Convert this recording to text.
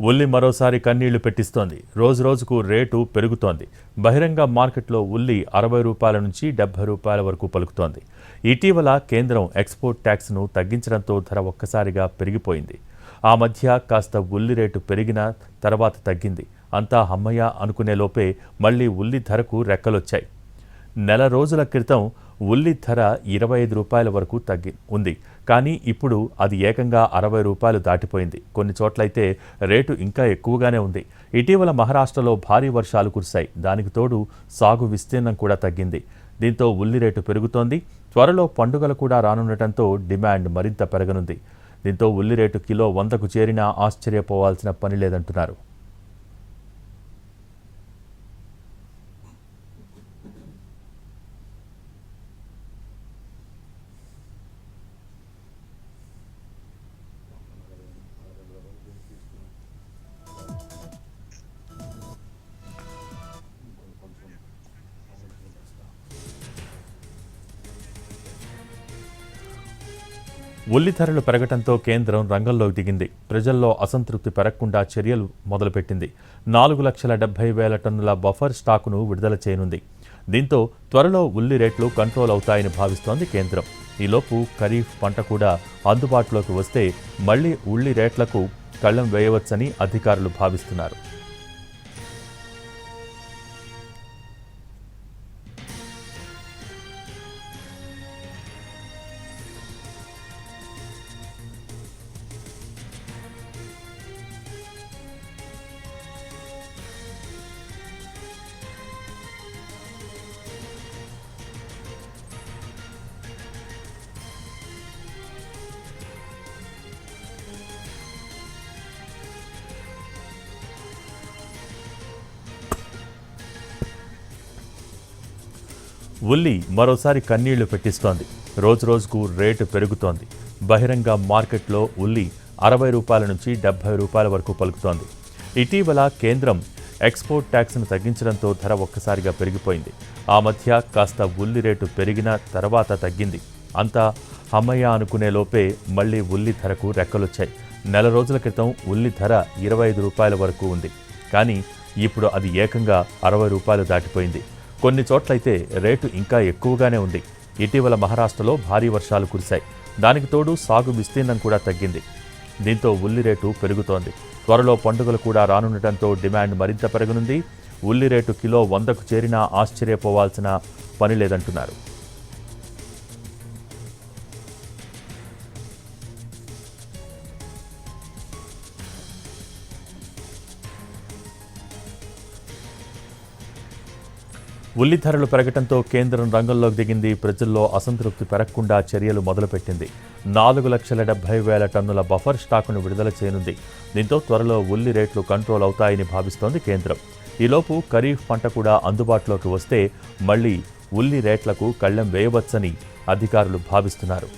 ఉల్లి మరోసారి కన్నీళ్ళు పెట్టిస్తోంది. రోజు రోజుకు రేటు పెరుగుతోంది. బహిరంగ మార్కెట్లో ఉల్లి అరవై రూపాయల నుంచి డెబ్బై రూపాయల వరకు పలుకుతోంది. ఇటీవల కేంద్రం ఎక్స్పోర్ట్ ట్యాక్స్ను తగ్గించడంతో ధర ఒక్కసారిగా పెరిగిపోయింది. ఆ మధ్య కాస్త ఉల్లి రేటు పెరిగిన తర్వాత తగ్గింది. అంతా హమ్మయ్య అనుకునే లోపే మళ్ళీ ఉల్లి ధరకు రెక్కలొచ్చాయి. నెల రోజుల క్రితం ఉల్లి ధర ఇరవై ఐదు రూపాయల వరకు తగ్గి ఉంది. కానీ ఇప్పుడు అది ఏకంగా అరవై రూపాయలు దాటిపోయింది. కొన్ని చోట్లయితే రేటు ఇంకా ఎక్కువగానే ఉంది. ఇటీవల మహారాష్ట్రలో భారీ వర్షాలు కురిశాయి. దానికి తోడు సాగు విస్తీర్ణం కూడా తగ్గింది. దీంతో ఉల్లి రేటు పెరుగుతోంది. త్వరలో పండుగలు కూడా రానుండటంతో డిమాండ్ మరింత పెరగనుంది. దీంతో ఉల్లి రేటు కిలో వందకు చేరినా ఆశ్చర్యపోవాల్సిన పని లేదంటున్నారు. ఉల్లి ధరలు పెరగటంతో కేంద్రం రంగంలోకి దిగింది. ప్రజల్లో అసంతృప్తి పెరగకుండా చర్యలు మొదలుపెట్టింది. నాలుగు లక్షల డెబ్బై వేల టన్నుల బఫర్ స్టాకును విడుదల చేయనుంది. దీంతో త్వరలో ఉల్లి రేట్లు కంట్రోల్ అవుతాయని భావిస్తోంది కేంద్రం. ఈలోపు ఖరీఫ్ పంట కూడా అందుబాటులోకి వస్తే మళ్ళీ ఉల్లి రేట్లకు కళ్ళెం వేయవచ్చని అధికారులు భావిస్తున్నారు. ఉల్లి మరోసారి కన్నీళ్ళు పెట్టిస్తోంది. రోజురోజుకు రేటు పెరుగుతోంది. బహిరంగ మార్కెట్లో ఉల్లి అరవై రూపాయల నుంచి డెబ్బై రూపాయల వరకు పలుకుతోంది. ఇటీవల కేంద్రం ఎక్స్పోర్ట్ ట్యాక్స్ను తగ్గించడంతో ధర ఒక్కసారిగా పెరిగిపోయింది. ఆ మధ్య కాస్త ఉల్లి రేటు పెరిగిన తర్వాత తగ్గింది. అంతా అమ్మయ్య అనుకునే లోపే మళ్ళీ ఉల్లి ధరకు రెక్కలొచ్చాయి. నెల రోజుల క్రితం ఉల్లి ధర ఇరవై ఐదు రూపాయల వరకు ఉంది. కానీ ఇప్పుడు అది ఏకంగా అరవై రూపాయలు దాటిపోయింది. కొన్ని చోట్లయితే రేటు ఇంకా ఎక్కువగానే ఉంది. ఇటీవల మహారాష్ట్రలో భారీ వర్షాలు కురిశాయి. దానికి తోడు సాగు విస్తీర్ణం కూడా తగ్గింది. దీంతో ఉల్లి రేటు పెరుగుతోంది. త్వరలో పండుగలు కూడా రానుండటంతో డిమాండ్ మరింత పెరగనుంది. ఉల్లి రేటు కిలో వందకు చేరినా ఆశ్చర్యపోవాల్సిన పని లేదంటున్నారు. ఉల్లి ధరలు పెరగడంతో కేంద్రం రంగంలోకి దిగింది. ప్రజల్లో అసంతృప్తి పెరగకుండా చర్యలు మొదలుపెట్టింది. నాలుగు లక్షల డెబ్బై వేల టన్నుల బఫర్ స్టాకును విడుదల చేయనుంది. దీంతో త్వరలో ఉల్లి రేట్లు కంట్రోల్ అవుతాయని భావిస్తోంది కేంద్రం. ఈలోపు ఖరీఫ్ పంట కూడా అందుబాటులోకి వస్తే మళ్ళీ ఉల్లి రేట్లకు కళ్ళెం వేయవచ్చని అధికారులు భావిస్తున్నారు.